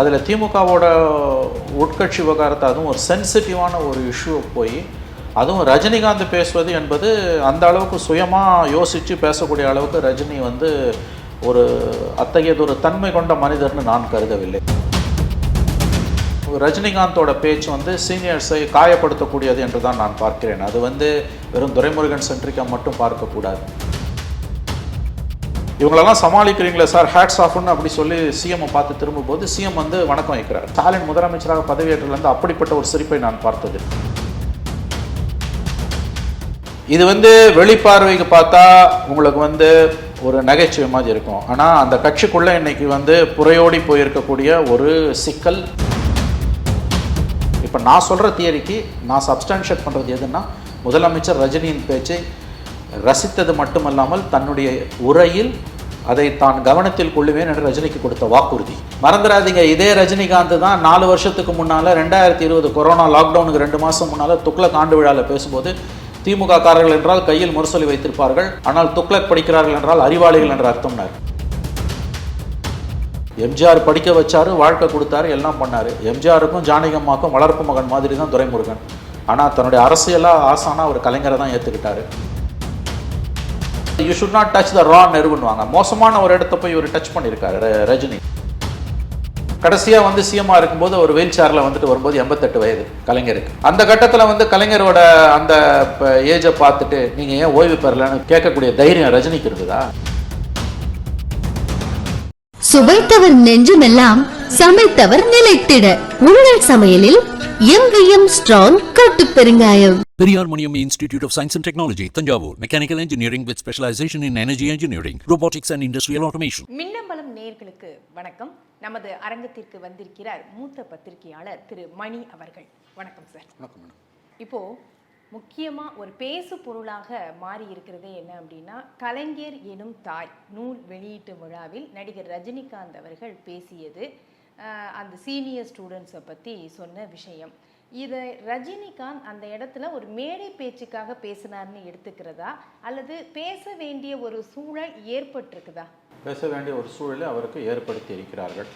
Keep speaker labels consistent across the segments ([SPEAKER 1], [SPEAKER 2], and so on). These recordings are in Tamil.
[SPEAKER 1] அதில் திமுகவோட உட்கட்சி விவகாரத்தை அதுவும் ஒரு சென்சிட்டிவான ஒரு இஷ்யூவை போய் அதுவும் ரஜினிகாந்த் பேசுவது என்பது அந்த அளவுக்கு சுயமாக யோசித்து பேசக்கூடிய அளவுக்கு ரஜினி வந்து ஒரு அத்தகையது ஒரு தன்மை கொண்ட மனிதர்னு நான் கருதவில்லை. ரஜினிகாந்தோட பேச்சு வந்து சீனியர்ஸை காயப்படுத்தக்கூடியது என்று தான் நான் பார்க்கிறேன். அது வந்து வெறும் துரைமுருகன் சென்ட்ரிக்காக மட்டும் பார்க்கக்கூடாது இவங்களெல்லாம் சமாளிக்கிறீங்களே சார் ஹேட்ஸ் ஆஃப்னு அப்படி சொல்லி சிஎம் பார்த்து திரும்பும்போது சிஎம் வந்து வணக்கம் வைக்கிறார். ஸ்டாலின் முதலமைச்சராக பதவியேற்றிலிருந்து அப்படிப்பட்ட ஒரு சிரிப்பை நான் பார்த்தது. இது வந்து வெளிப்பார்வைக்கு பார்த்தா உங்களுக்கு வந்து ஒரு நகைச்சுவை மாதிரி இருக்கும். ஆனால் அந்த கட்சிக்குள்ளே இன்னைக்கு வந்து புறையோடி போயிருக்கக்கூடிய ஒரு சிக்கல். இப்போ நான் சொல்கிற தியரிக்கு நான் சப்ஸ்டான்ஷியேட் பண்ணுறது எதுன்னா முதலமைச்சர் ரஜினியின் பேச்சை ரசித்தது மட்டுமல்லாமல் தன்னுடைய உரையில் அதை தான் கவனத்தில் கொள்ளுவேன் என்று ரஜினிக்கு கொடுத்த வாக்குறுதி. மறந்துடாதீங்க இதே ரஜினிகாந்த் தான் நாலு வருஷத்துக்கு முன்னால் ரெண்டாயிரத்தி இருபது கொரோனா லாக்டவுனுக்கு ரெண்டு மாதம் முன்னால் துக்ளக் ஆண்டு விழாவில் பேசும்போது திமுக காரர்கள் என்றால் கையில் முரசொலி வைத்திருப்பார்கள். ஆனால் துக்ளக் படிக்கிறார்கள் என்றால் அறிவாளிகள் என்ற அர்த்தம்னார். எம்ஜிஆர் படிக்க வச்சாரு வாழ்க்கை கொடுத்தாரு எல்லாம் பண்ணாரு. எம்ஜிஆருக்கும் ஜானகம்மாக்கும் வளர்ப்பு மகன் மாதிரி தான் துரைமுருகன். ஆனால் தன்னுடைய அரசியலாக ஆசானா ஒரு கலைஞரை தான் ஏற்றுக்கிட்டாரு you should not touch the raw நெருவுன்னுவாங்க மோசமான ஒரு இடத்த போய் இவர் டச் பண்ணியிருக்காரு ரஜினி. கடைசியாக வந்து சிஎம்மாக இருக்கும்போது ஒரு வீல் சேரில் வந்துட்டு வரும்போது எண்பத்தெட்டு வயது கலைஞருக்கு. அந்த கட்டத்தில் வந்து கலைஞரோட அந்த ஏஜை பார்த்துட்டு நீங்கள் ஏன் ஓய்வு பெறலன்னு கேட்கக்கூடிய தைரியம் ரஜினிக்கு இருக்குதா?
[SPEAKER 2] சுவைத்தவர் நெஞ்சுமெல்லாம் சமைத்தவர் நிலைத்திட. உங்கள் சமையலில் எம்விஎம் ஸ்ட்ராங் கட்டு பெருங்காயம்.
[SPEAKER 3] Periyar Maniam Institute of Science and Technology, Tanjavur. Mechanical Engineering with specialization in energy engineering, robotics and industrial automation.
[SPEAKER 4] Minnambalam நேயர்களுக்கு வணக்கம். நமது அரங்கத்திற்கு வந்திருக்கிறார் மூத்த பத்திரிகையாளர் திரு மணி அவர்கள். வணக்கம் சார். இப்போ முக்கியமா ஒரு பேசு பொருளாக மாறி இருக்கிறதே என்ன அப்படின்னா கலைஞர் எனும் தாய் நூல் வெளியீட்டு விழாவில் நடிகர் ரஜினிகாந்த் அவர்கள் பேசியது அந்த சீனியர் ஸ்டூடெண்ட்ஸை பற்றி சொன்ன விஷயம். இதை ரஜினிகாந்த் அந்த இடத்துல ஒரு மேடை பேச்சுக்காக பேசினார்னு எடுத்துக்கிறதா? அல்லது பேச வேண்டிய ஒரு சூழல் ஏற்பட்டிருக்குதா?
[SPEAKER 1] பேச வேண்டிய ஒரு சூழலை அவருக்கு ஏற்படுத்தி இருக்கிறார்கள்.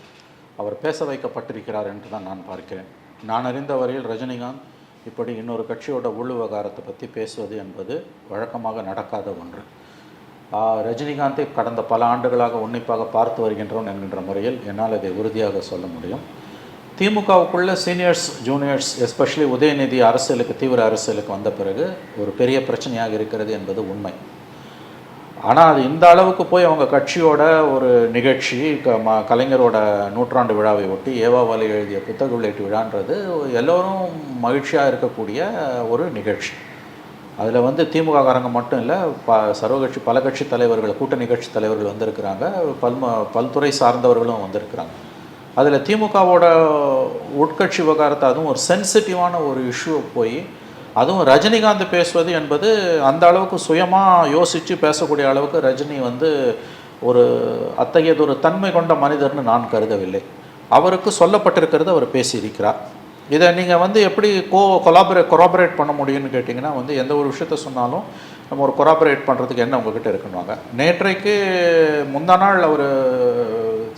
[SPEAKER 1] அவர் பேச வைக்கப்பட்டிருக்கிறார் என்று தான் நான் பார்க்கிறேன். நான் அறிந்த வரையில் ரஜினிகாந்த் இப்படி இன்னொரு கட்சியோட உள் விவகாரத்தை பற்றி பேசுவது என்பது வழக்கமாக நடக்காத ஒன்று. ரஜினிகாந்தை கடந்த பல ஆண்டுகளாக உன்னிப்பாக பார்த்து வருகின்றோம் என்கின்ற முறையில் என்னால் இதை உறுதியாக சொல்ல முடியும். திமுகவுக்குள்ள சீனியர்ஸ் ஜூனியர்ஸ் எஸ்பெஷலி உதயநிதி அரசியலுக்கு தீவிர அரசியலுக்கு வந்த பிறகு ஒரு பெரிய பிரச்சனையாக இருக்கிறது என்பது உண்மை. ஆனால் அது இந்த அளவுக்கு போய் அவங்க கட்சியோட ஒரு நிகழ்ச்சி க ம கலைஞரோட நூற்றாண்டு விழாவை ஒட்டி ஏவாவாலி எழுதிய புத்தக வெளியீட்டு விழான்றது எல்லோரும் மகிழ்ச்சியாக இருக்கக்கூடிய ஒரு நிகழ்ச்சி. அதில் வந்து திமுககாரங்க மட்டும் இல்லை ப சர்வகட்சி பல கட்சி தலைவர்கள் கூட்டணி கட்சி தலைவர்கள் வந்திருக்கிறாங்க. பல்ம பல்துறை சார்ந்தவர்களும் வந்திருக்கிறாங்க. அதில் திமுகவோட உட்கட்சி விவகாரத்தை அதுவும் ஒரு சென்சிட்டிவான ஒரு இஷ்யூ போய் அதுவும் ரஜினிகாந்த் பேசுவது என்பது அந்த அளவுக்கு சுயமாக யோசித்து பேசக்கூடிய அளவுக்கு ரஜினி வந்து ஒரு அத்தகையது ஒரு தன்மை கொண்ட மனிதர்னு நான் கருதவில்லை. அவருக்கு சொல்லப்பட்டிருக்கிறது அவர் பேசியிருக்கிறார். இதை நீங்கள் வந்து எப்படி கோ கொலாபரேட் கொராபரேட் பண்ண முடியும்னு கேட்டிங்கன்னா வந்து எந்த ஒரு விஷயத்த சொன்னாலும் நம்ம ஒரு கொராபரேட் பண்ணுறதுக்கு என்ன உங்ககிட்ட இருக்குன்னுவாங்க. நேற்றைக்கு முந்தா நாள் அவர்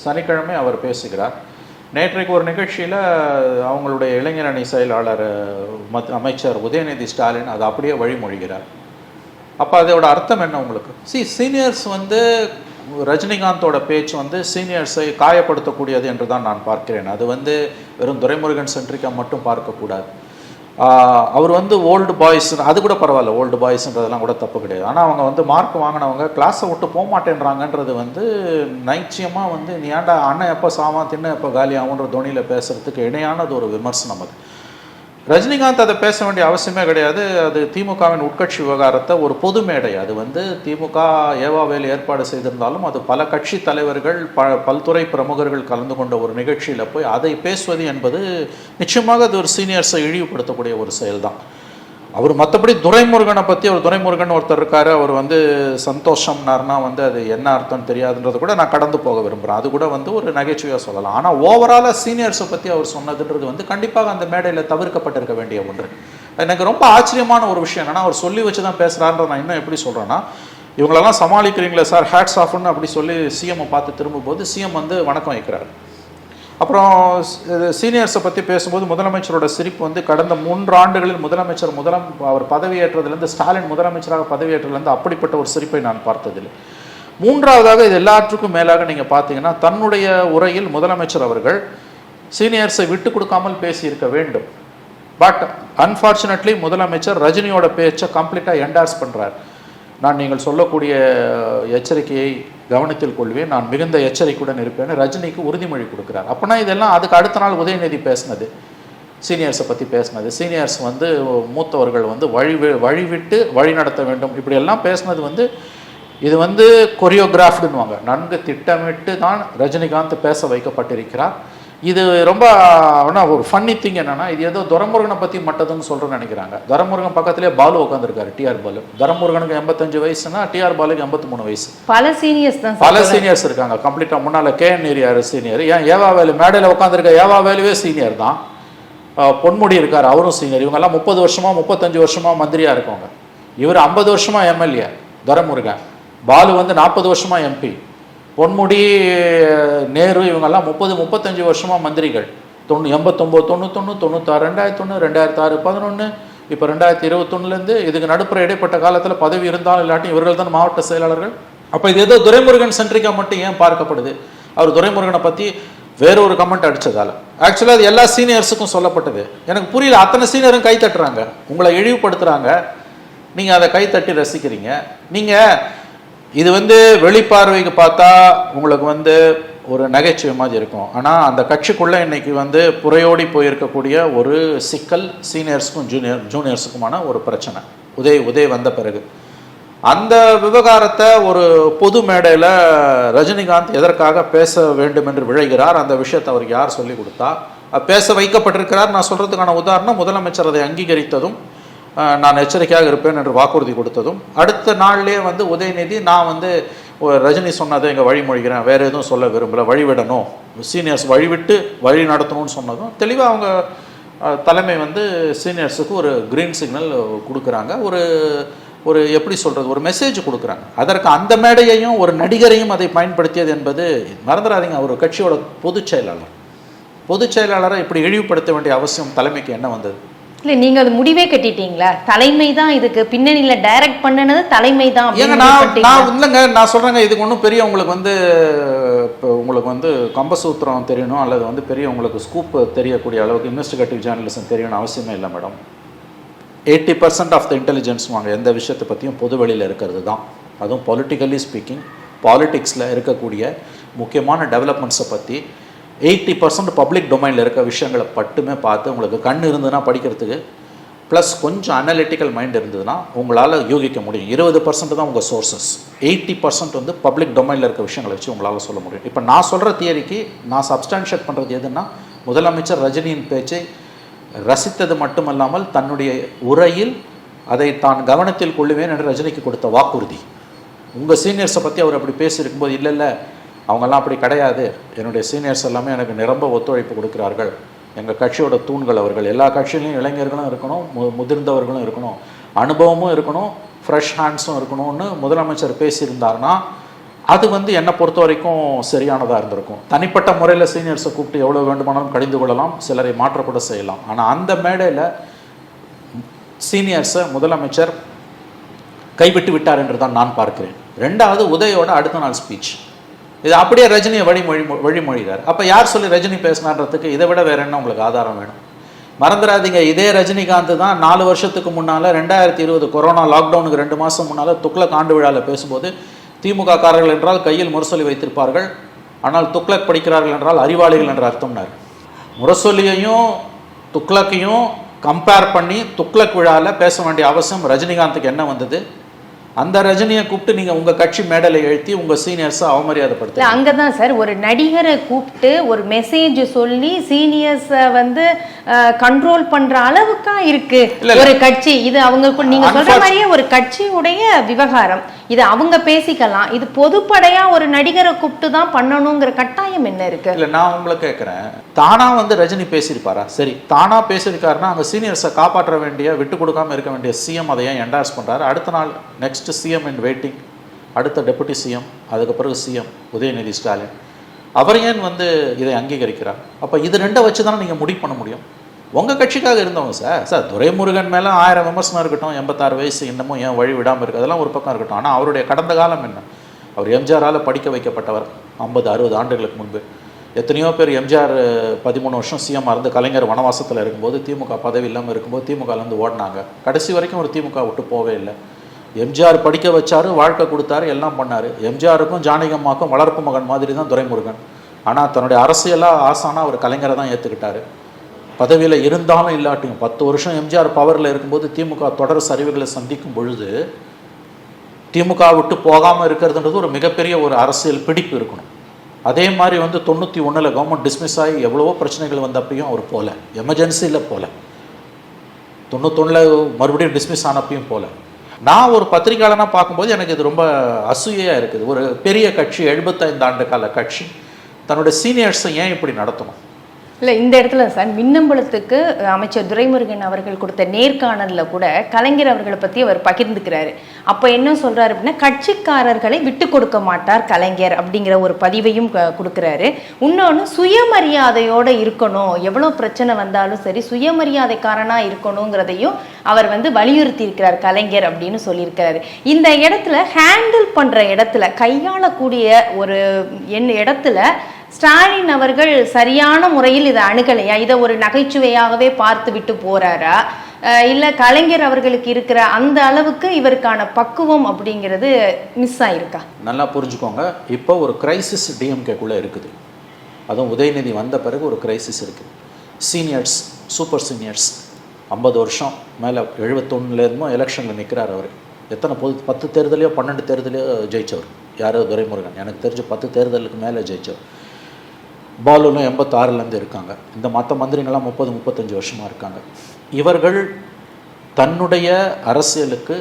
[SPEAKER 1] சனிக்கிழமை அவர் பேசுகிறார். நேற்றைக்கு ஒரு நிகழ்ச்சியில் அவங்களுடைய இளைஞரணி செயலாளர் மத் அமைச்சர் உதயநிதி ஸ்டாலின் அதை அப்படியே வழிமொழிகிறார். அப்போ அதோட அர்த்தம் என்ன உங்களுக்கு? சி சீனியர்ஸ் வந்து ரஜினிகாந்தோட பேச்சு வந்து சீனியர்ஸை காயப்படுத்தக்கூடியது என்று தான் நான் பார்க்கிறேன். அது வந்து வெறும் துரைமுருகன் சென்ட்ரிக்காக மட்டும் பார்க்கக்கூடாது. அவர் வந்து ஓல்டு பாய்ஸ் அது கூட பரவாயில்ல ஓல்டு பாய்ஸ்ன்றதெல்லாம் கூட தப்பு கிடையாது. ஆனால் அவங்க வந்து மார்க் வாங்கினவங்க கிளாஸை விட்டு போக மாட்டேன்றாங்கன்றது வந்து நைச்சியமாக வந்து நீ ஏன்டா அண்ணன் எப்போ சாவான் தின்ன எப்போ காலி ஆகுன்ற துணியில் பேசுறதுக்கு இணையானது ஒரு விமர்சனம் அது. ரஜினிகாந்த் அதை பேச வேண்டிய அவசியமே கிடையாது. அது திமுகவின் உட்கட்சி விவகாரத்தை ஒரு பொது மேடை. அது வந்து திமுக ஏவாவேல் ஏற்பாடு செய்திருந்தாலும் அது பல கட்சி தலைவர்கள் ப பல்துறை பிரமுகர்கள் கலந்து கொண்ட ஒரு நிகழ்ச்சியில் போய் அதை பேசுவது என்பது நிச்சயமாக அது ஒரு சீனியர்ஸை இழிவுபடுத்தக்கூடிய ஒரு செயல்தான். அவர் மற்றபடி துரைமுருகனை பற்றி அவர் துரைமுருகன் ஒருத்தர் இருக்காரு அவர் வந்து சந்தோஷம்னார்னா வந்து அது என்ன அர்த்தம் தெரியாதுன்றது கூட நான் கடந்து போக விரும்புகிறேன் அது கூட வந்து ஒரு நகைச்சுவையாக சொல்லலாம். ஆனால் ஓவராலாக சீனியர்ஸை பற்றி அவர் சொன்னதுன்றது வந்து கண்டிப்பாக அந்த மேடையில் தவிர்க்கப்பட்டிருக்க வேண்டிய ஒன்று. எனக்கு ரொம்ப ஆச்சரியமான ஒரு விஷயம் என்னன்னா அவர் சொல்லி வச்சு தான் பேசுகிறான்ற நான் இன்னும் எப்படி சொல்கிறேன்னா இவங்களெல்லாம் சமாளிக்கிறீங்களே சார் ஹேட்ஸ் ஆஃப்னு அப்படி சொல்லி சிஎம்மை பார்த்து திரும்பும்போது சிஎம் வந்து வணக்கம் வைக்கிறார். அப்புறம் சீனியர்ஸை பற்றி பேசும்போது முதலமைச்சரோட சிரிப்பு வந்து கடந்த மூன்று ஆண்டுகளில் முதலமைச்சர் முதலம் அவர் பதவியேற்றதுலேருந்து ஸ்டாலின் முதலமைச்சராக பதவியேற்றதுலேருந்து அப்படிப்பட்ட ஒரு சிரிப்பை நான் பார்த்ததில்லை. மூன்றாவதாக இது எல்லாற்றுக்கும் மேலாக நீங்கள் பார்த்தீங்கன்னா தன்னுடைய உரையில் முதலமைச்சர் அவர்கள் சீனியர்ஸை விட்டு கொடுக்காமல் பேசியிருக்க வேண்டும். பட் அன்ஃபார்ச்சுனேட்லி முதலமைச்சர் ரஜினியோட பேச்சை கம்ப்ளீட்டாக என்டார்ஸ் பண்ணுறார் நான் நீங்கள் சொல்லக்கூடிய எச்சரிக்கையை கவனத்தில் கொள்வேன் நான் மிகுந்த எச்சரிக்கையுடன் இருப்பேன்னு ரஜினிக்கு உறுதிமொழி கொடுக்குறார். அப்போனா இதெல்லாம் அதுக்கு அடுத்த நாள் உதயநிதி பேசினது. சீனியர்ஸை பற்றி பேசினது. சீனியர்ஸ் வந்து மூத்தவர்கள் வந்து வழி வி- வழிவிட்டு வழி நடத்த வேண்டும். இப்படியெல்லாம் பேசினது வந்து இது வந்து கொரியோகிராஃப்டுன்னுவாங்க நன்கு திட்டமிட்டு தான் ரஜினிகாந்த் பேச வைக்கப்பட்டிருக்கிறார். இது ரொம்ப ஆனால் ஒரு ஃபன்னி திங் என்னன்னா இது ஏதோ துரமுருகனை பற்றி மட்டும்தான் சொல்கிறேன்னு நினைக்கிறாங்க. துரமுருகன் பக்கத்திலே பாலு உட்காந்துருக்காரு டிஆர் பாலு. துரமுருகனுக்கு எண்பத்தஞ்சு வயசுனா டிஆர் பாலுக்கு எண்பத்தி மூணு வயசு.
[SPEAKER 4] பல சீனியர்ஸ் தான்
[SPEAKER 1] பல சீனியர்ஸ் இருக்காங்க. கம்ப்ளீட்டாக முன்னால் கேஎன் ஏரியார் சீனியர் ஏன் ஏவா வேலு மேடையில் உட்காந்துருக்க ஏவா வேலுவே சீனியர் தான். பொன்முடி இருக்கார் அவரும் சீனியர் இவங்கெல்லாம் முப்பது வருஷமா முப்பத்தஞ்சு வருஷமா மந்திரியா இருக்கவங்க. இவர் ஐம்பது வருஷமா எம்எல்ஏ துரமுருகன். பாலு வந்து நாற்பது வருஷமா எம்பி பொன்முடி நேரு இவங்கெல்லாம் முப்பது முப்பத்தஞ்சு வருஷமாக மந்திரிகள். தொண்ணூ எண்பத்தொம்போது தொண்ணூத்தொன்று தொண்ணூத்தாறு ரெண்டாயிரத்தி ஒன்று ரெண்டாயிரத்தி ஆறு பதினொன்று இப்போ ரெண்டாயிரத்தி இருபத்தொன்னுலேருந்து இதுக்கு நடுப்புற இடைப்பட்ட காலத்தில் பதவி இருந்தாலும் இல்லாட்டி இவர்கள் தான் மாவட்ட செயலாளர்கள்? அப்போ இது ஏதோ துரைமுருகன் சென்ட்ரிக்கா மட்டும் ஏன் பார்க்கப்படுது? அவர் துரைமுருகனை பற்றி வேற ஒரு கமெண்ட் அடித்ததால் ஆக்சுவலாக அது எல்லா சீனியர்ஸுக்கும் சொல்லப்பட்டது. எனக்கு புரியல அத்தனை சீனியரும் கை தட்டுறாங்க. உங்களை இழிவுபடுத்துகிறாங்க நீங்கள் அதை கை தட்டி ரசிக்கிறீங்க. நீங்கள் இது வந்து வெளிப்பார்வைக்கு பார்த்தா உங்களுக்கு வந்து ஒரு நகைச்சுவை மாதிரி இருக்கும். ஆனால் அந்த கட்சிக்குள்ளே இன்றைக்கி வந்து புறையோடி போயிருக்கக்கூடிய ஒரு சிக்கல் சீனியர்ஸுக்கும் ஜூனியர் ஜூனியர்ஸுக்குமான ஒரு பிரச்சனை. உதய் உதய் வந்த பிறகு. அந்த விவகாரத்தை ஒரு பொது மேடையில் ரஜினிகாந்த் எதற்காக பேச வேண்டும் என்று விழைகிறார் அந்த விஷயத்தை அவருக்கு யார் சொல்லி கொடுத்தா பேச வைக்கப்பட்டிருக்கிறார். நான் சொல்கிறதுக்கான உதாரணம் முதலமைச்சர் அதை அங்கீகரித்ததும் நான் எச்சரிக்கையாக இருப்பேன் என்று வாக்குறுதி கொடுத்ததும் அடுத்த நாள்லேயே வந்து உதயநிதி நான் வந்து ரஜினி சொன்னதை இங்கே வழிமொழிகிறேன் வேறு எதுவும் சொல்ல விரும்பல வழிவிடணும். சீனியர்ஸ் வழிவிட்டு வழி நடத்தணும்னு சொன்னதும் தெளிவாக அவங்க தலைமை வந்து சீனியர்ஸுக்கு ஒரு க்ரீன் சிக்னல் கொடுக்குறாங்க. ஒரு ஒரு எப்படி சொல்கிறது ஒரு மெசேஜ் கொடுக்குறாங்க. அதற்கு அந்த மேடையையும் ஒரு நடிகரையும் அதை பயன்படுத்தியது என்பது மறந்துடாதீங்க அவர் கட்சியோட பொதுச் செயலாளர். பொதுச் செயலாளரை இப்படி இழிவுபடுத்த வேண்டிய அவசியம் தலைமைக்கு என்ன வந்தது?
[SPEAKER 4] இல்ல நீங்க அது முடிவே கட்டிட்டீங்களா? தலைமை தான் இதுக்கு. பின்னணியில டைரக்ட் பண்ணுனது தலைமை தான்
[SPEAKER 1] ஏங்க நான்? நான் இல்லைங்க நான் சொல்றேங்க இதுக்கு ஒன்றும் பெரிய உங்களுக்கு வந்து இப்போ உங்களுக்கு வந்து கம்பசூத்திரம் தெரியணும் அல்லது வந்து பெரிய உங்களுக்கு ஸ்கூப் தெரியக்கூடிய அளவுக்கு இன்வெஸ்டிகேட்டிவ் ஜேர்னலிசம் தெரியணும் அவசியமே இல்லை madam eighty percent of the intelligence வாங்க எந்த விஷயத்தை பற்றியும் பொது வெளியில் இருக்கிறது தான். அதுவும் பொலிட்டிக்கலி ஸ்பீக்கிங் பாலிடிக்ஸில் இருக்கக்கூடிய முக்கியமான டெவலப்மெண்ட்ஸை பற்றி எயிட்டி பர்சன்ட் பப்ளிக் டொமைனில் இருக்க விஷயங்களை மட்டுமே பார்த்து உங்களுக்கு கண் இருந்ததுன்னா படிக்கிறதுக்கு ப்ளஸ் கொஞ்சம் அனலிட்டிக்கல் மைண்ட் இருந்ததுன்னா உங்களால் யூகிக்க முடியும். இருபது பர்சன்ட் தான் உங்கள் சோர்சஸ் எயிட்டி பர்சன்ட் வந்து பப்ளிக் டொமைனில் இருக்க விஷயங்களை வச்சு உங்களால் சொல்ல முடியும். இப்போ நான் சொல்கிற தியரிக்கு நான் சப்ஸ்டான்ஷியேட் பண்ணுறது எதுன்னா முதலமைச்சர் ரஜினியின் பேச்சை ரசித்தது மட்டுமல்லாமல் தன்னுடைய உரையில் அதை தான் கவனத்தில் கொள்ளுவேன் என்று ரஜினிக்கு கொடுத்த வாக்குறுதி. உங்கள் சீனியர்ஸை பற்றி அவர் அப்படி பேசியிருக்கும்போது இல்லை இல்லை அவங்கெல்லாம் அப்படி கிடையாது. என்னுடைய சீனியர்ஸ் எல்லாமே எனக்கு நிரம்ப ஒத்துழைப்பு கொடுக்கிறார்கள். எங்கள் கட்சியோட தூண்கள் அவர்கள். எல்லா கட்சியிலையும் இளைஞர்களும் இருக்கணும் மு முதிர்ந்தவர்களும் இருக்கணும். அனுபவமும் இருக்கணும் ஃப்ரெஷ் ஹேண்ட்ஸும் இருக்கணும்னு முதலமைச்சர் பேசியிருந்தாருன்னா அது வந்து என்னை பொறுத்த வரைக்கும் சரியானதாக இருந்திருக்கும். தனிப்பட்ட முறையில் சீனியர்ஸை கூப்பிட்டு எவ்வளோ வேண்டுமானாலும் கடிந்து கொள்ளலாம் சிலரை மாற்றக்கூட செய்யலாம். ஆனால் அந்த மேடையில் சீனியர்ஸை முதலமைச்சர் கைவிட்டு விட்டார் என்று தான் நான் பார்க்கிறேன். ரெண்டாவது உதயோட அடுத்த நாள் ஸ்பீச் இது அப்படியே ரஜினியை வழிமொழி வழிமொழிகிறார். அப்போ யார் சொல்லி ரஜினி பேசினான்றதுக்கு இதை விட வேற என்ன உங்களுக்கு ஆதாரம் வேணும்? மறந்துடாதீங்க இதே ரஜினிகாந்த் தான் நாலு வருஷத்துக்கு முன்னால் ரெண்டாயிரத்தி இருபது கொரோனா லாக்டவுனுக்கு ரெண்டு மாதம் முன்னால் துக்ளக் ஆண்டு விழாவில் பேசும்போது திமுக காரர்கள் என்றால் கையில் முரசொலி வைத்திருப்பார்கள். ஆனால் துக்ளக் படிக்கிறார்கள் என்றால் அறிவாளிகள் என்ற அர்த்தம்னார் முரசொலியையும் துக்ளக்கையும் கம்பேர் பண்ணி துக்ளக் விழாவில் பேச வேண்டிய அவசியம் ரஜினிகாந்துக்கு என்ன வந்தது? அந்த ரஜினியை கூப்பிட்டு நீங்கள் உங்கள் கட்சி மேடையில் எழுத்தி உங்கள் சீனியர்ஸை அவமரியாதைப்படுத்த
[SPEAKER 4] அங்கதான் சார். ஒரு நடிகரை கூப்பிட்டு ஒரு மெசேஜ் சொல்லி சீனியர்ஸ வந்து கண்ட்ரோல் பண்ற அளவுக்கா இருக்கு. ஒரு கட்சி. இது அவங்க கு- நீங்க சொல்ற
[SPEAKER 1] Unfortunate-
[SPEAKER 4] மாதிரியே ஒரு கட்சியுடைய விவகாரம். இது அவங்க பேசிக்கலாம். இது பொதுப்படையா ஒரு நடிகரை கூப்பிட்டு தான் பண்ணணுங்கிற கட்டாயம் என்ன இருக்கு?
[SPEAKER 1] இல்லை நான் உங்களை கேட்குறேன் தானா வந்து ரஜினி பேசியிருப்பாரா? சரி தானா பேசியிருக்காருன்னா அங்கே சீனியர்ஸை காப்பாற்ற வேண்டிய விட்டு கொடுக்காம இருக்க வேண்டிய சிஎம் அதை ஏன் என்டார்ஸ் பண்ணுறாரு அடுத்த நாள் நெக்ஸ்ட் சிஎம் இன் வெயிட்டிங் அடுத்த டெபுட்டி சிஎம் அதுக்கு பிறகு சிஎம் உதயநிதி ஸ்டாலின். அவர் ஏன் வந்து இதை அங்கீகரிக்கிறார்? அப்போ இது ரெண்டை வச்சு தானே நீங்கள் முடிவு பண்ண முடியும்? உங்கள் கட்சிக்காக இருந்தவங்க சார் சார் துரைமுருகன் மேலே ஆயிரம் விமர்சனம் இருக்கட்டும் எண்பத்தாறு வயசு இன்னமும் ஏன் வழி விடாமல் இருக்குது அதெல்லாம் ஒரு பக்கம் இருக்கட்டும். ஆனால் அவருடைய கடந்த காலம் என்ன? அவர் எம்ஜிஆரால் படிக்க வைக்கப்பட்டவர் ஐம்பது அறுபது ஆண்டுகளுக்கு முன்பு. எத்தனையோ பேர் எம்ஜிஆர் பதிமூணு வருஷம் சிஎம் இருந்து கலைஞர் வனவாசத்தில் இருக்கும்போது திமுக பதவி இல்லாமல் இருக்கும்போது திமுகலேருந்து ஓடினாங்க. கடைசி வரைக்கும் ஒரு திமுக விட்டு போவே இல்லை. எம்ஜிஆர் படிக்க வச்சாரு வாழ்க்கை கொடுத்தாரு எல்லாம் பண்ணார். எம்ஜிஆருக்கும் ஜானகம்மாக்கும் வளர்ப்பு மகன் மாதிரி தான் துரைமுருகன். ஆனால் தன்னுடைய அரசியலாக ஆசானாக அவர் கலைஞரை தான் ஏற்றுக்கிட்டாரு பதவியில் இருந்தாலும் இல்லாட்டியும் பத்து வருஷம் எம்ஜிஆர் பவரில் இருக்கும்போது திமுக தொடர் சரிவுகளை சந்திக்கும் பொழுது திமுக விட்டு போகாமல் இருக்கிறதுன்றது ஒரு மிகப்பெரிய ஒரு அரசியல் பிடிப்பு இருக்கணும். அதே மாதிரி வந்து தொண்ணூற்றி ஒன்றில் கவர்மெண்ட் டிஸ்மிஸ் ஆகி எவ்வளவோ பிரச்சனைகள் வந்தப்பையும் அவர் போகல எமர்ஜென்சியில் போகல தொண்ணூத்தொன்னில் மறுபடியும் டிஸ்மிஸ் ஆனப்பையும் போகல நான் ஒரு பத்திரிகையாளனாக பார்க்கும்போது எனக்கு இது ரொம்ப அசூயையாக இருக்குது. ஒரு பெரிய கட்சி எழுபத்தைந்து ஆண்டு கால கட்சி தன்னுடைய சீனியர்ஸை ஏன் இப்படி நடத்தணும்?
[SPEAKER 4] இல்லை இந்த இடத்துல சார் மின்னம்பலத்துக்கு அமைச்சர் துரைமுருகன் அவர்கள் கொடுத்த நேர்காணலில் கூட கலைஞர் அவர்களை பற்றி அவர் பகிர்ந்துக்கிறாரு. அப்போ என்ன சொல்கிறாரு அப்படின்னா கட்சிக்காரர்களை விட்டு கொடுக்க மாட்டார் கலைஞர் அப்படிங்கிற ஒரு பதிவையும் க- கொடுக்குறாரு. இன்னொன்று சுயமரியாதையோட இருக்கணும். எவ்வளோ பிரச்சனை வந்தாலும் சரி சுயமரியாதைக்காரனாக இருக்கணுங்கிறதையும் அவர் வந்து வலியுறுத்தி இருக்கிறார் கலைஞர் அப்படின்னு சொல்லியிருக்கிறாரு. இந்த இடத்துல ஹேண்டில் பண்ணுற இடத்துல கையாளக்கூடிய ஒரு என் இடத்துல ஸ்டாலின் அவர்கள் சரியான முறையில் இதை அணுகலையா? இதை ஒரு நகைச்சுவையாகவே பார்த்து விட்டு போறாரா? இல்லை இல்ல கலைஞர் அவர்களுக்கு இருக்கிற அந்த அளவுக்கு இவருக்கான பக்குவம் அப்படிங்கிறது மிஸ் ஆயிருக்கா?
[SPEAKER 1] நல்லா புரிஞ்சுக்கோங்க. இப்போ ஒரு கிரைசிஸ் டிஎம்கேக்குள்ளே இருக்குது. அதுவும் உதயநிதி வந்த பிறகு ஒரு கிரைசிஸ் இருக்குது சீனியர்ஸ் சூப்பர் சீனியர்ஸ் ஐம்பது வருஷம் மேலே எழுபத்தொன்னுலேருந்தும் எலெக்ஷனில் நிற்கிறார் அவர். எத்தனை பொது பத்து தேர்தலையோ பன்னெண்டு தேர்தலையோ ஜெயிச்சவர். யாரோ துரைமுருகன். எனக்கு தெரிஞ்சு பத்து தேர்தலுக்கு மேலே ஜெயித்தவர் பாலுலும் எண்பத்தாறுலேருந்து இருக்காங்க. இந்த மற்ற மந்திரிங்கள்லாம் முப்பது முப்பத்தஞ்சு வருஷமாக இருக்காங்க. இவர்கள் தன்னுடைய அரசியலுக்கு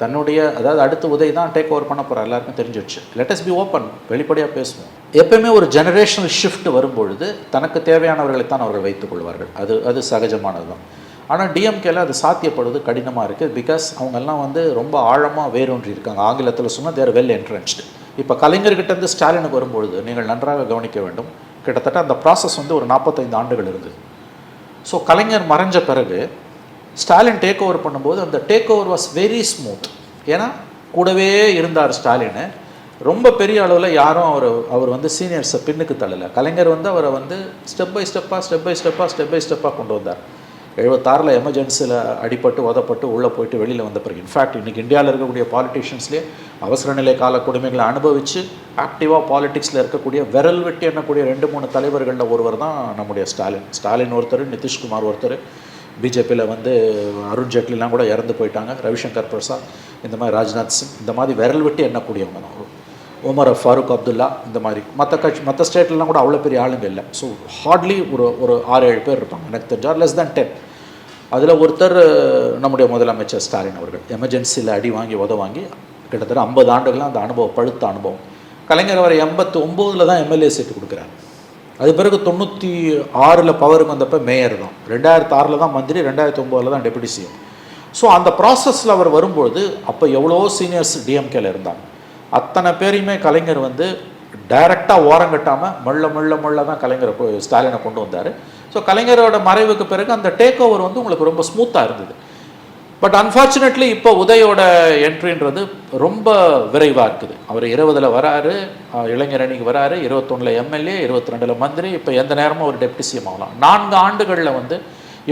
[SPEAKER 1] தன்னுடைய அதாவது அடுத்த உதவி தான் டேக் ஓவர் பண்ண போகிற எல்லாருக்கும் தெரிஞ்சிடுச்சு லெட்டஸ் பி ஓப்பன் வெளிப்படையாக பேசுவோம். எப்பயுமே ஒரு ஜெனரேஷனல் ஷிஃப்ட் வரும்பொழுது தனக்கு தேவையானவர்களைத்தான் அவர்கள் வைத்துக் கொள்வார்கள். அது அது சகஜமானது தான் ஆனால் டிஎம்கேல அது சாத்தியப்படுவது கடினமாக இருக்குது பிகாஸ் அவங்கெல்லாம் வந்து ரொம்ப ஆழமாக வேரூன்றி இருக்காங்க. ஆங்கிலத்தில் சொன்னால் தேர் வெல் என்ட்ரன்ஸ்டு இப்போ கலைஞர்கிட்ட இருந்து ஸ்டாலினுக்கு வரும்பொழுது நீங்கள் நன்றாக கவனிக்க வேண்டும். கிட்டத்தட்ட அந்த ப்ராசஸ் வந்து ஒரு நாற்பத்தைந்து ஆண்டுகள் இருந்தது. ஸோ கலைஞர் மறைஞ்ச பிறகு ஸ்டாலின் டேக் ஓவர் பண்ணும்போது அந்த take over was very smooth ஏன்னா கூடவே இருந்தார் ஸ்டாலின் ரொம்ப பெரிய அளவில் யாரும் அவர் அவர் வந்து சீனியர்ஸை பின்னுக்கு தள்ளலை. கலைஞர் வந்து அவரை வந்து ஸ்டெப் பை ஸ்டெப்பாக ஸ்டெப் பை ஸ்டெப்பாக ஸ்டெப் பை ஸ்டெப்பாக கொண்டு வந்தார். எழுபத்தாறில் எமர்ஜென்சியில் அடிபட்டு உதப்பட்டு உள்ளே போயிட்டு வெளியில் வந்த பிறகு இன்ஃபேக்ட் இன்றைக்கி இந்தியாவில் இருக்கக்கூடிய பாலிட்டிஷியன்ஸ்லேயே அவசர நிலை கால கொடுமைகளை அனுபவித்து ஆக்டிவாக பாலிட்டிக்ஸில் இருக்கக்கூடிய விரல் வெட்டி எண்ணக்கூடிய ரெண்டு மூணு தலைவர்களில் ஒருவர் தான் நம்முடைய ஸ்டாலின். ஸ்டாலின் ஒருத்தர் நிதிஷ்குமார் ஒருத்தர். பிஜேபியில் வந்து அருண் ஜேட்லிலாம் கூட இறந்து போயிட்டாங்க. ரவிசங்கர் பிரசாத் இந்த மாதிரி ராஜ்நாத் சிங் இந்த மாதிரி விரல் விட்டு எண்ணக்கூடியவங்க தான் உமர் ஃபாரூக் அப்துல்லா இந்த மாதிரி. மற்ற கட்சி மற்ற ஸ்டேட்லலாம் கூட அவ்வளோ பெரிய ஆளுங்க இல்லை. ஸோ ஹார்ட்லி ஒரு ஒரு ஆறு ஏழு பேர் இருப்பாங்க. எனக்கு தெரிஞ்சால் லெஸ் தேன் டென் அதில் ஒருத்தர் நம்முடைய முதலமைச்சர் ஸ்டாலின் அவர்கள் எமர்ஜென்சியில் அடி வாங்கி உத வாங்கி கிட்டத்தட்ட ஐம்பது ஆண்டுகளாக அந்த அனுபவம் பழுத்த அனுபவம். கலைஞர் அவர் எண்பத்தி ஒம்போதில் தான் எம்எல்ஏ சீட்டு கொடுக்குறாரு. அது பிறகு தொண்ணூற்றி ஆறில் பவருக்கு வந்தப்போ மேயர் தான். ரெண்டாயிரத்து ஆறில் தான் மந்திரி ரெண்டாயிரத்தி ஒம்போதில் தான் டெபுட்டி சிஎம் ஸோ அந்த ப்ராசஸில் அவர் வரும்பொழுது அப்போ எவ்வளோ சீனியர்ஸ் டிஎம்கேல இருந்தாங்க. அத்தனை பேரையுமே கலைஞர் வந்து டைரெக்டாக ஓரம் கட்டாமல் மெல்ல மெல்ல மெல்ல தான் கலைஞரை ஸ்டாலினை கொண்டு வந்தார். ஸோ கலைஞரோட மறைவுக்கு பிறகு அந்த டேக் ஓவர் வந்து உங்களுக்கு ரொம்ப ஸ்மூத்தாக இருந்தது. பட் அன்ஃபார்ச்சுனேட்லி இப்போ உதயோட என்ட்ரின்றது ரொம்ப விரைவாக இருக்குது. அவர் இருபதில் வராரு இளைஞர் அணிக்கு வராரு இருபத்தொன்னில் எம்எல்ஏ இருபத்தி ரெண்டில் மந்திரி இப்போ எந்த நேரமும் ஒரு டெப்டி சிஎம் ஆகலாம். நான்கு ஆண்டுகளில் வந்து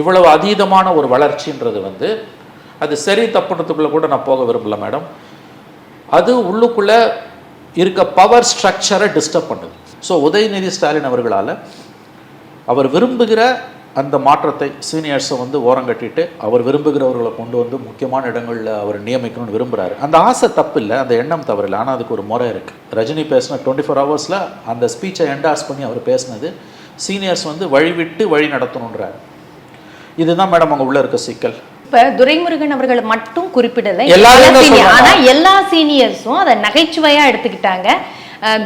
[SPEAKER 1] இவ்வளவு அதீதமான ஒரு வளர்ச்சின்றது வந்து அது சரி தப்புன்றதுக்குள்ளே கூட நான் போக விரும்பல மேடம் அது உள்ளுக்குள்ளே இருக்க பவர் ஸ்ட்ரக்சரை டிஸ்டர்ப் பண்ணுது. ஸோ உதயநிதி ஸ்டாலின் அவர்களால் அவர் விரும்புகிற அந்த மாற்றத்தை சீனியர்ஸை வந்து ஓரங்கட்டிட்டு அவர் விரும்புகிறவர்களை கொண்டு வந்து முக்கியமான இடங்களில் அவர் நியமிக்கணும்னு விரும்புகிறாரு அந்த ஆசை தப்பு இல்லை அந்த எண்ணம் தவறில்லை. ஆனால் அதுக்கு ஒரு முறை இருக்குது ரஜினி பேசின டுவெண்ட்டி ஃபோர் ஹவர்ஸில் அந்த ஸ்பீச்சை என்டாஸ் பண்ணி அவர் பேசினது சீனியர்ஸ் வந்து வழிவிட்டு வழி நடத்தணுன்றார் இதுதான் மேடம் அங்கே உள்ளே இருக்க சிக்கல்.
[SPEAKER 4] இப்ப துரைமுருகன் அவர்கள் மட்டும் குறிப்பிடல. ஆனா எல்லா சீனியர்ஸும் அதை நகைச்சுவையா எடுத்துக்கிட்டாங்க.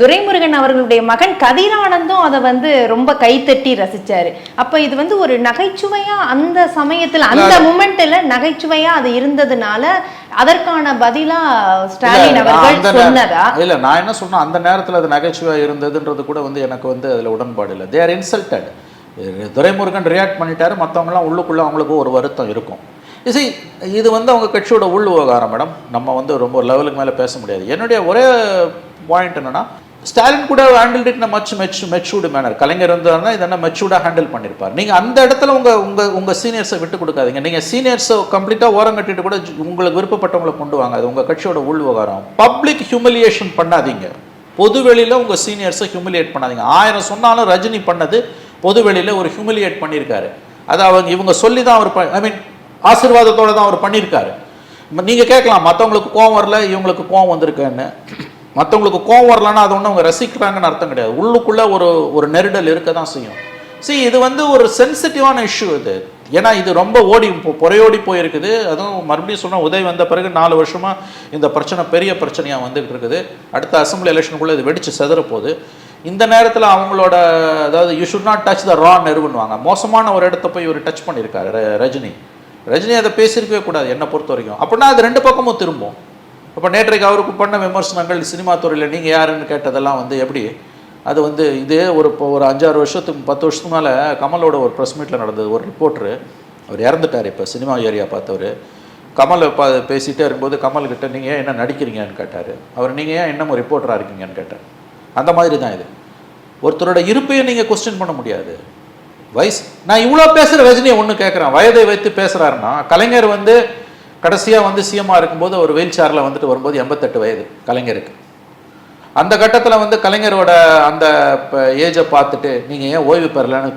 [SPEAKER 4] துரைமுருகன் அவர்களுடைய மகன் கதிரானந்தும் அதை வந்து ரொம்ப கைத்தட்டி ரசிச்சாரு. அப்ப இது வந்து ஒரு நகைச்சுவையா அந்த சமயத்துல அந்த மூமெண்ட்ல நகைச்சுவையா அது இருந்ததுனால அதற்கான பதிலா ஸ்டாலின் அவர்கள் சொன்னதா?
[SPEAKER 1] இல்ல நான் என்ன சொன்னேன் அந்த நேரத்துல அது நகைச்சுவையா இருந்ததுன்றது கூட வந்து எனக்கு வந்து அதுல உடன்பாடு இல்லை. They are insulted Duraimurugan react பண்ணிட்டாரு மற்றவங்களாம் உள்ளுக்குள்ள அவங்களுக்கு ஒரு வருத்தம் இருக்கும். இசை இது வந்து அவங்க கட்சியோட உள் விவகாரம் மேடம் நம்ம வந்து ரொம்ப லெவலுக்கு மேலே பேச முடியாது. என்னுடைய ஒரே பாயிண்ட் என்னன்னா ஸ்டாலின் கூட ஹேண்டில் இட் மச் மெச் மெச்சூர்டு மேனர் கலைஞர் இருந்தாருன்னா இதெல்லாம் மெச்சூர்டாக ஹேண்டில் பண்ணியிருப்பார் நீங்கள் அந்த இடத்துல உங்கள் உங்கள் உங்கள் சீனியர்ஸை விட்டு கொடுக்காதீங்க. நீங்கள் சீனியர்ஸை கம்ப்ளீட்டாக ஓரம் கட்டிட்டு கூட உங்களுக்கு விருப்பப்பட்டவங்களை கொண்டு வாங்க. அது உங்கள் கட்சியோட உள் விவகாரம். பப்ளிக் ஹியூமிலியேஷன் பண்ணாதீங்க. பொதுவெளியில் உங்கள் சீனியர்ஸை ஹியூமிலியேட் பண்ணாதீங்க. ஆயிரம் சொன்னாலும் ரஜினி பண்ணது பொதுவெளியில் ஒரு ஹியூமிலியேட் பண்ணியிருக்காரு அது அவங்க இவங்க சொல்லி தான் அவர் ஐ மீன் ஆசீர்வாதத்தோடு தான் அவர் பண்ணியிருக்காரு. நீங்கள் கேட்கலாம் மற்றவங்களுக்கு கோவம் வரல இவங்களுக்கு கோவம் வந்திருக்குன்னு. மற்றவங்களுக்கு கோவம் வரலன்னா அது ஒன்றும் அவங்க ரசிக்கிறாங்கன்னு அர்த்தம் கிடையாது. உள்ளுக்குள்ளே ஒரு ஒரு நெருடல் இருக்க தான் செய்யும். சரி இது வந்து ஒரு சென்சிட்டிவான இஷ்யூ இது. ஏன்னா இது ரொம்ப ஓடி புறையோடி போயிருக்குது. அதுவும் மறுபடியும் சொன்னால் உதவி வந்த பிறகு நாலு வருஷமாக இந்த பிரச்சனை பெரிய பிரச்சனையாக வந்துகிட்டு இருக்குது. அடுத்த அசம்பிளி எலெக்ஷனுக்குள்ளே இது வெடிச்சு செதறப்போகுது. இந்த நேரத்தில் அவங்களோட அதாவது you should not touch the raw நெருவுன்னுவாங்க. மோசமான ஒரு இடத்த போய் இவர் டச் பண்ணியிருக்காரு ர- ரஜினி. ரஜினி அதை பேசியிருக்கவே கூடாது என்னை பொறுத்த வரைக்கும் அப்படின்னா அது ரெண்டு பக்கமும் திரும்பும். அப்போ நேற்றைக்கு அவருக்கு பண்ண விமர்சனங்கள் சினிமா துறையில் நீங்கள் யாருன்னு கேட்டதெல்லாம் வந்து எப்படி? அது வந்து இதே ஒரு இப்போ ஒரு அஞ்சாறு வருஷத்துக்கு பத்து வருஷத்துக்கு மேலே கமலோட ஒரு ப்ரெஸ் மீட்டில் நடந்தது. ஒரு ரிப்போர்ட்ரு அவர் இறந்துட்டார் இப்போ சினிமா ஏரியா பார்த்தவர். கமலை பா பேசிகிட்டே இருக்கும்போது கமல்கிட்ட நீங்கள் ஏன் என்ன நடிக்கிறீங்கன்னு கேட்டார். அவர் நீங்கள் ஏன் இன்னமும் ரிப்போர்ட்டராக இருக்கீங்கன்னு கேட்டார். அந்த மாதிரி தான் இது. ஒருத்தரோட இருப்பையும் நீங்கள் கொஸ்டின் பண்ண முடியாது. வயசு நான் இவ்வளோ பேசுகிற ரஜினியை ஒன்று கேட்குறேன். வயதை வைத்து பேசுகிறாருன்னா கலைஞர் வந்து கடைசியாக வந்து சிஎம்மாக இருக்கும்போது ஒரு வீல் சேரில் வந்துட்டு வரும்போது எண்பத்தெட்டு வயது கலைஞருக்கு. அந்த கட்டத்தில் வந்து கலைஞரோட அந்த ஏஜை பார்த்துட்டு நீங்கள் ஏன் ஓய்வு பெறலன்னு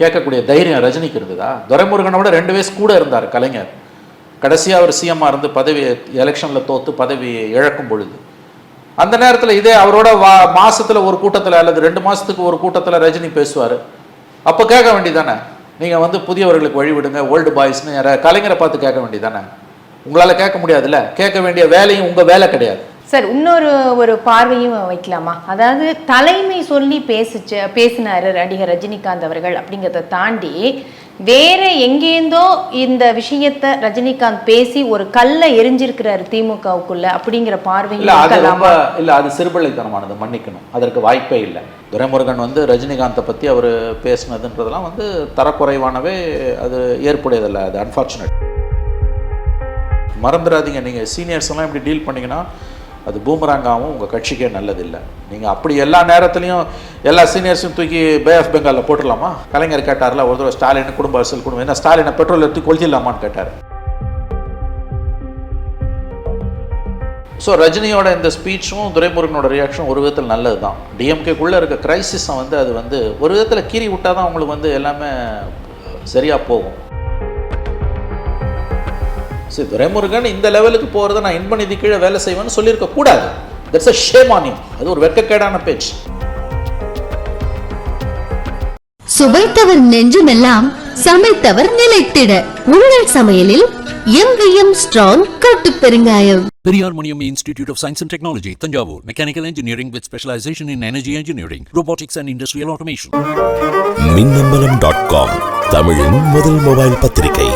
[SPEAKER 1] கேட்கக்கூடிய தைரியம் ரஜினிக்கு இருந்ததா? துரைமுருகனோட ரெண்டு வயசு கூட இருந்தார் கலைஞர். கடைசியாக அவர் சிஎம்மாக இருந்து பதவி எலெக்ஷனில் தோற்று பதவி இழக்கும் பொழுது. அந்த நேரத்தில் இதே அவரோட வா மாதத்தில் ஒரு கூட்டத்தில் அல்லது ரெண்டு மாதத்துக்கு ஒரு கூட்டத்தில் ரஜினி பேசுவார். அப்போ கேட்க வேண்டியதானே நீங்கள் வந்து புதியவர்களுக்கு வழிவிடுங்க ஓல்டு பாய்ஸ்னு யார கலைஞரை பார்த்து கேட்க வேண்டியதானே உங்களால் கேட்க முடியாதுல்ல? கேட்க வேண்டிய வேலையும் உங்கள் வேலை கிடையாது.
[SPEAKER 4] சார் இன்னொரு ஒரு பார்வையும் வைக்கலாமா? அதாவது தலைமை சொல்லி பேசிச்ச பேசினாரு நடிகர் ரஜினிகாந்த் அவர்கள் அப்படிங்கிறத தாண்டி வேற எங்கேருந்தோ இந்த விஷயத்த ரஜினிகாந்த் பேசி ஒரு கல்லை எரிஞ்சிருக்கிறாரு திமுகவுக்குள்ள அப்படிங்கிற பார்வையும்
[SPEAKER 1] இல்ல அது ரொம்ப இல்ல அது சிறுபிள்ளைத்தனமானது மன்னிக்கணும். அதற்கு வாய்ப்பே இல்லை. துரைமுருகன் வந்து ரஜினிகாந்தை பத்தி அவர் பேசினதுன்றதெல்லாம் வந்து தரக்குறைவானவே அது ஏற்புடையதில்லை அது அன்ஃபார்ச்சுனேட் மறந்துடாதீங்க. நீங்க சீனியர்ஸ் எல்லாம் இப்படி டீல் பண்ணீங்கன்னா அது பூமராங்காவும் உங்கள் கட்சிக்கே நல்லதில்லை. நீங்கள் அப்படி எல்லா நேரத்துலையும் எல்லா சீனியர்ஸும் தூக்கி பே ஆஃப் பெங்காலில் போட்டுடலாமா? கலைஞர் கேட்டார்ல ஒரு தடவை ஸ்டாலின் குடும்ப அரசியல் குடும்பம் என்ன ஸ்டாலினை பெட்ரோல் எடுத்து கொளுத்திடலாமான்னு கேட்டார். ஸோ ரஜினியோட இந்த ஸ்பீச்சும் துரைமுருகனோட ரியாக்ஷனும் ஒரு விதத்தில் நல்லது தான் டிஎம்கேக்குள்ளே இருக்க கிரைசிஸை வந்து அது வந்து ஒரு விதத்தில் கீறி விட்டால் தான் அவங்களுக்கு வந்து எல்லாமே சரியாக போகும். சரி துரைமுருகன் இந்த லெவலுக்கு போகிறத நான் இன்பநிதி கீழே வேலை செய்வேன்னு சொல்லியிருக்க கூடாது தட்ஸ் அ ஷேம் ஆன். அது ஒரு வெட்கக்கேடான பேச்சு
[SPEAKER 2] சுவைத்தவர் நெஞ்சுமெல்லாம் சமைத்தவர் நிலைத்திட உங்கள் சமையலில் எம்விஎம் ஸ்ட்ராங் கட்டு பெருங்காயம்
[SPEAKER 3] Periyar Maniam Institute of Science and Technology, Tanjavur. Mechanical engineering with specialization in energy engineering, robotics and industrial automation.
[SPEAKER 5] Minnambalam dot com தமிழின் முதல் மொபைல் பத்திரிகை